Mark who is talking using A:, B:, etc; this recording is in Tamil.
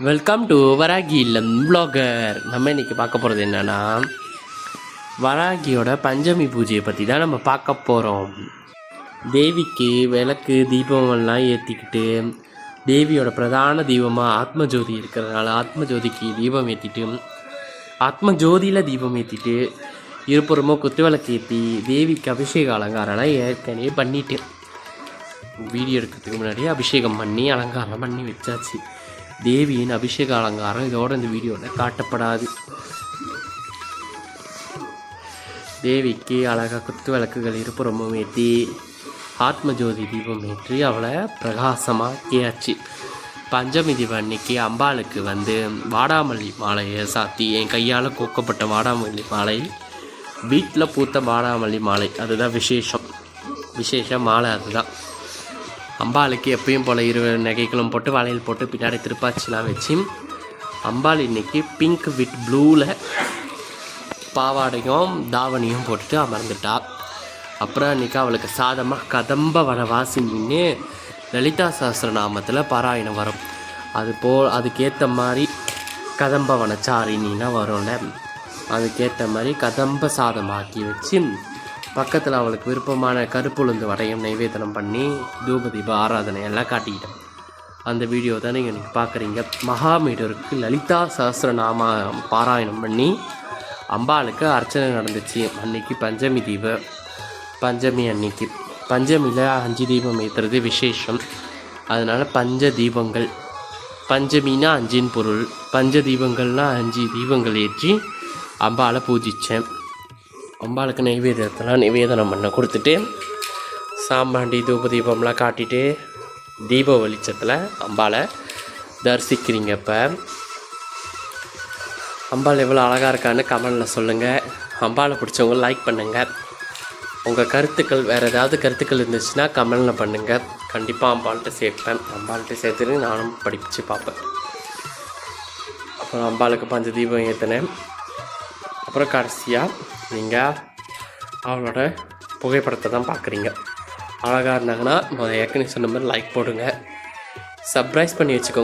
A: வெல்கம் டு வராகி இல்லம் ப்ளாகர் நம்ம இன்னைக்கு பார்க்க போகிறது என்னென்னா வராகியோட பஞ்சமி பூஜையை பற்றி தான் நம்ம பார்க்க போகிறோம் தேவிக்கு விளக்கு தீபமெல்லாம் ஏற்றிக்கிட்டு தேவியோட பிரதான தீபமாக ஆத்மஜோதி இருக்கிறதுனால ஆத்மஜோதிக்கு தீபம் ஏற்றிட்டு ஆத்மஜோதியில் தீபம் ஏற்றிட்டு இருப்புறமோ குத்து விளக்கு ஏற்றி தேவிக்கு அபிஷேக அலங்காரம்லாம் ஏற்கனவே பண்ணிட்டு வீடியோ எடுக்கிறதுக்கு முன்னாடியே அபிஷேகம் பண்ணி அலங்காரம் பண்ணி வச்சாச்சு. தேவியின் அபிஷேக அலங்காரம் இதோட இந்த வீடியோவில் காட்டப்படாது தேவிக்கு அழகாக குத்து விளக்குகள் இருப்புறமும் ஏற்றி ஆத்மஜோதி தீபம் ஏற்றி அவளை பிரகாசமாக்கியாச்சு பஞ்சமி தீபம் அன்னைக்கு அம்பாளுக்கு வந்து வாடாமல்லி மாலையை சாத்தி என் கையால் கோக்கப்பட்ட வாடாமல்லி மாலை வீட்டில் பூத்த வாடாமல்லி மாலை அதுதான் விசேஷம் விசேஷ மாலை அதுதான் அம்பாளுக்கு எப்பயும் போல் இரு நகைகளும் போட்டு வளையல் போட்டு பின்னாடி திருப்பாச்சிலாம் வச்சு அம்பாள் இன்னைக்கு பிங்க் வித் ப்ளூவில் பாவாடையும் தாவணியும் போட்டுட்டு அமர்ந்துட்டா. அப்புறம் அன்றைக்கி அவளுக்கு சாதமாக கதம்ப வர வாசினின்னு லலிதா சஹஸ்ரநாமத்தில் பாராயணம் வரும். அது போ அதுக்கேற்ற மாதிரி கதம்ப வனச்சாரினா வரும்ல. அதுக்கேற்ற மாதிரி கதம்ப சாதமாக்கி வச்சு பக்கத்தில் அவளுக்கு விருப்பமான கருப்புளுந்து வடையும் நைவேதனம் பண்ணி தூபதீப ஆராதனை எல்லாம் காட்டிக்கிட்டேன். அந்த வீடியோ தான் நீங்கள் இன்னைக்கு பார்க்குறீங்க மகாமீடருக்கு லலிதா சஹசிரநாம பாராயணம் பண்ணி அம்பாளுக்கு அர்ச்சனை நடந்துச்சு. அன்னைக்கு பஞ்சமி தீப பஞ்சமி அன்னைக்கு. பஞ்சமியில் அஞ்சு தீபம் ஏற்றுறது விசேஷம். அதனால் பஞ்ச தீபங்கள். பஞ்சமினா அஞ்சின் பொருள். பஞ்ச தீபங்கள்னா அஞ்சு தீபங்கள் ஏற்றி அம்பாவை பூஜித்தேன் அம்பாளுக்கு நைவேத்தியத்தெல்லாம் நிவேதனம் பண்ண கொடுத்துட்டு சாம்பாண்டி தூப தீபம்லாம் காட்டிட்டு தீப வெளிச்சத்தில் அம்பாளை தரிசிக்கிறீங்க இப்போ. அம்பாள் எவ்வளோ அழகாக இருக்கான்னு கமெண்டில் சொல்லுங்கள் அம்பாளை பிடிச்சவங்க லைக் பண்ணுங்கள் உங்கள் கருத்துக்கள் வேறு ஏதாவது கருத்துக்கள் இருந்துச்சுன்னா கமெண்டில் பண்ணுங்கள் கண்டிப்பாக அம்பாள்கிட்ட சேர்ப்பேன். அம்பாள்கிட்ட சேர்த்துட்டு நானும் படித்து பார்ப்பேன். அப்புறம் அம்பாளுக்கு பஞ்ச தீபம் ஏற்றினேன் அப்புறம் கடைசியாக நீங்கள் அவளோட புகைப்படத்தை தான் பார்க்குறீங்க அழகாக இருந்தாங்கன்னா நான் ஏற்கனவே சொன்ன மாதிரி லைக் போடுங்க. சர்ப்ரைஸ் பண்ணி வச்சுக்கோங்க.